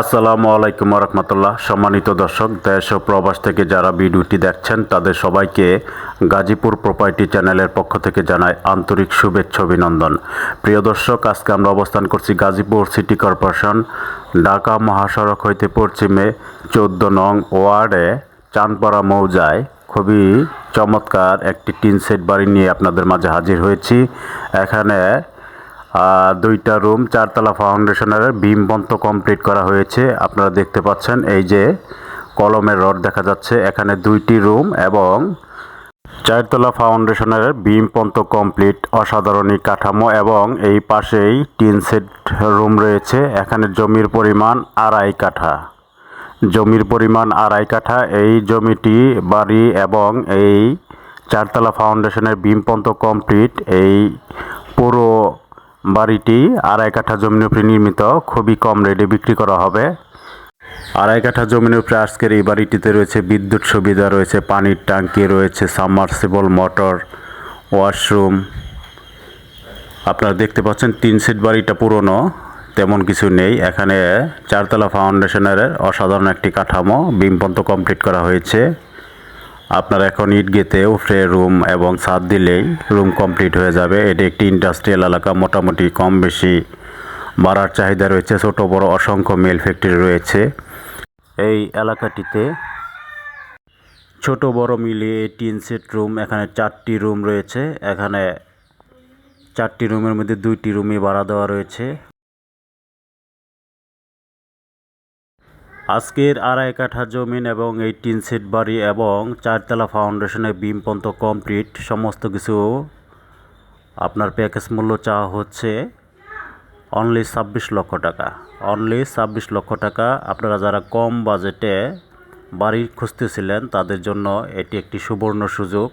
আসসালামু আলাইকুম রহমতুল্লাহ সম্মানিত দর্শক, দেশ ও প্রবাস থেকে যারা ভিডিওটি দেখছেন, তাদের সবাইকে গাজীপুর প্রপার্টি চ্যানেলের পক্ষ থেকে জানাই আন্তরিক শুভেচ্ছা, অভিনন্দন। প্রিয় দর্শক, আজকে আমরা অবস্থান করছি গাজীপুর সিটি কর্পোরেশন, ঢাকা মহাসড়ক হইতে পশ্চিমে চোদ্দ নং ওয়ার্ডে চাঁদপাড়া মৌজায়। খুবই চমৎকার একটি টিন সেট বাড়ি নিয়ে আপনাদের মাঝে হাজির হয়েছি। এখানে দুইটা রুম, চারতলা ফাউন্ডেশনের বিম বন্ধ কমপ্লিট করা হয়েছে। আপনারা দেখতে পাচ্ছেন এই যে কলমের রড দেখা যাচ্ছে। এখানে দুইটি রুম এবং চারতলা ফাউন্ডেশনের বিম পন্ত কমপ্লিট। অসাধারণ কাঠামো এবং এই পাশেই টিন সেট রুম রয়েছে। এখানে জমির পরিমাণ আড়াই কাঠা। জমির পরিমাণ আড়াই কাঠা। এই জমিটি, বাড়ি এবং এই চারতলা ফাউন্ডেশনের বিম পন্ত কমপ্লিট। এই বাড়িটি আড়াই কাঠা জমির উপরে নির্মিত, খুবই কম রেটে বিক্রি করা হবে। আড়াই কাঠা জমির উপরে আজকের এই বাড়িটিতে রয়েছে বিদ্যুৎ সুবিধা, রয়েছে পানির ট্যাঙ্কি, রয়েছে সাবমার্সিবল মোটর, ওয়াশরুম। আপনারা দেখতে পাচ্ছেন তিন সেট বাড়িটা পুরনো, তেমন কিছু নেই। এখানে চারতলা ফাউন্ডেশনের অসাধারণ একটি কাঠামো বিমপন্ত কমপ্লিট করা হয়েছে। আপনার এখন ইট গেতে উফরে রুম এবং ছাদ দিলেই রুম কমপ্লিট হয়ে যাবে। এটি একটি ইন্ডাস্ট্রিয়াল এলাকা, মোটামুটি কম বেশি। বাড়ার চাহিদা রয়েছে, ছোট, বড়, অসংখ্য মেল ফ্যাক্টরি রয়েছে। এই এলাকাটিতে ছোট, বড় মিলিয়ে তিন সেট রুম, এখানে চারটি রুম রয়েছে। এখানে চারটি রুমের মধ্যে দুইটি রুমই ভাড়া দেওয়া রয়েছে। আজকের আড়াই কাঠা জমিন এবং এই টিন সেট বাড়ি এবং চারতলা ফাউন্ডেশনের বিম পন্ত কমপ্লিট, সমস্ত কিছু আপনার প্যাকেজ মূল্য চাওয়া হচ্ছে অনলি ছাব্বিশ লক্ষ টাকা। অনলি ছাব্বিশ লক্ষ টাকা। আপনারা যারা কম বাজেটে বাড়ি খুঁজতেছিলেন, তাদের জন্য এটি একটি সুবর্ণ সুযোগ।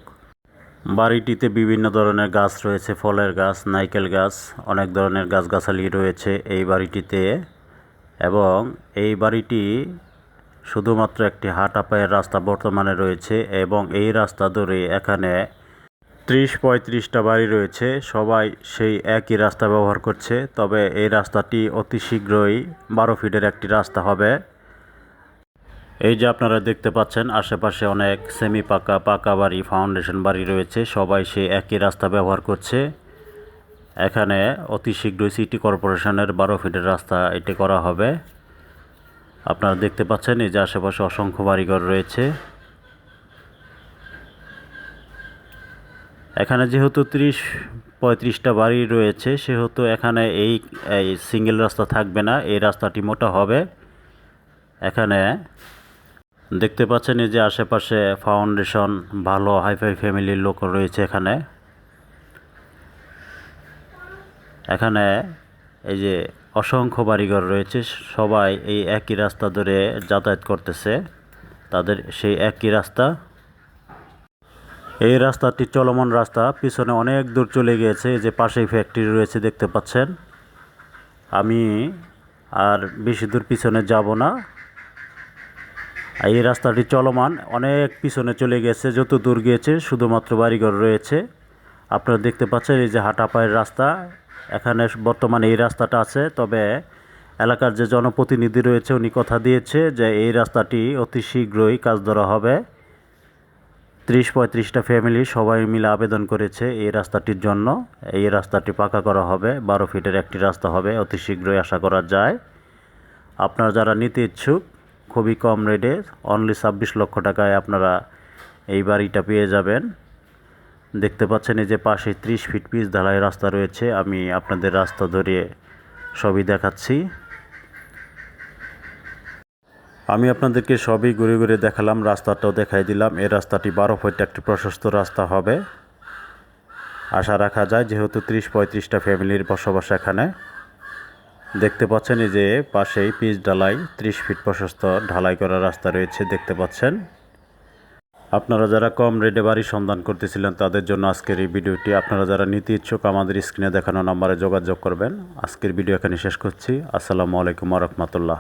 বাড়িটিতে বিভিন্ন ধরনের গাছ রয়েছে, ফলের গাছ, নাইকেল গাছ, অনেক ধরনের গাছগাছালি রয়েছে এই বাড়িটিতে। এবং এই বাড়িটি শুধুমাত্র একটি হাঁটা পায়ের রাস্তা বর্তমানে রয়েছে এবং এই রাস্তা ধরে এখানে ত্রিশ পঁয়ত্রিশটা বাড়ি রয়েছে। সবাই সেই একই রাস্তা ব্যবহার করছে, তবে এই রাস্তাটি অতি শীঘ্রই বারো ফিটের একটি রাস্তা হবে। এই যে আপনারা দেখতে পাচ্ছেন, আশেপাশে অনেক সেমি পাকা পাকা বাড়ি, ফাউন্ডেশন বাড়ি রয়েছে। সবাই সেই একই রাস্তা ব্যবহার করছে। এখানে অতি শীঘ্রই সিটি কর্পোরেশনের বারো ফিটের রাস্তা এটি করা হবে। আপনারা দেখতে পাচ্ছেন, এই যে আশেপাশে অসংখ্য বাড়িঘর রয়েছে। এখানে যেহেতু ত্রিশ, পঁয়ত্রিশটা বাড়ি রয়েছে, সেহেতু এখানে এই সিঙ্গেল রাস্তা থাকবে না, এই রাস্তাটি মোটা হবে। এখানে দেখতে পাচ্ছেন, এই যে আশেপাশে ফাউন্ডেশন, ভালো হাইফাই ফ্যামিলির লোক রয়েছে এখানে। এখানে এই যে অসংখ্য বাড়িঘর রয়েছে, সবাই এই একই রাস্তা ধরে যাতায়াত করতেছে। তাদের সেই একই রাস্তা। এই রাস্তাটি চলমান রাস্তা, পিছনে অনেক দূর চলে গিয়েছে যে পাশেই ফ্যাক্টরি রয়েছে দেখতে পাচ্ছেন। আমি আর বেশি দূর পিছনে যাব না। এই রাস্তাটি চলমান, অনেক পিছনে চলে গেছে যত দূর গিয়েছে শুধুমাত্র বাড়িঘর রয়েছে। আপনারা দেখতে পাচ্ছেন এই যে হাঁটা পায়ের রাস্তা এখানে বর্তমানে এই রাস্তাটা আছে, তবে এলাকার যে জনপ্রতিনিধি রয়েছে উনি কথা দিয়েছে যে এই রাস্তাটি অতি শীঘ্রই কাজ ধরা হবে। ত্রিশ পঁয়ত্রিশটা ফ্যামিলি সবাই মিলে আবেদন করেছে এই রাস্তাটির জন্য। এই রাস্তাটি পাকা করা হবে, বারো ফিটের একটি রাস্তা হবে, অতি শীঘ্রই আশা করা যায়। আপনারা যারা নিতে ইচ্ছুক, খুবই কম রেটে অনলি ছাব্বিশ লক্ষ টাকায় আপনারা এই বাড়িটা পেয়ে যাবেন। দেখতে পাচ্ছেন এই যে পাশে ত্রিশ ফিট পিচ ঢালাই রাস্তা রয়েছে। আমি আপনাদের রাস্তা ধরে সবই দেখাচ্ছি। আমি আপনাদেরকে সবই ঘুরে ঘুরে দেখালাম, রাস্তাটাও দেখাই দিলাম। এই রাস্তাটি বারো ফিট একটি প্রশস্ত রাস্তা হবে। আশা রাখা যায়, যেহেতু ত্রিশ পঁয়ত্রিশটা ফ্যামিলির বসবাস এখানে। দেখতে পাচ্ছেন এই যে পাশেই পিচ ঢালাই, ত্রিশ ফিট প্রশস্ত ঢালাই করা রাস্তা রয়েছে, দেখতে পাচ্ছেন। আপনারা যারা কম রেডে বাড়ি সন্ধান করতেছিলেন, তাদের জন্য আজকের এই ভিডিওটি। আপনারা যারা নিতে ইচ্ছুক, আমাদের স্ক্রিনে দেখানো নম্বরে যোগাযোগ করবেন। আজকের ভিডিও এখানে শেষ করছি। আসসালামু আলাইকুম রহমতুল্লাহ।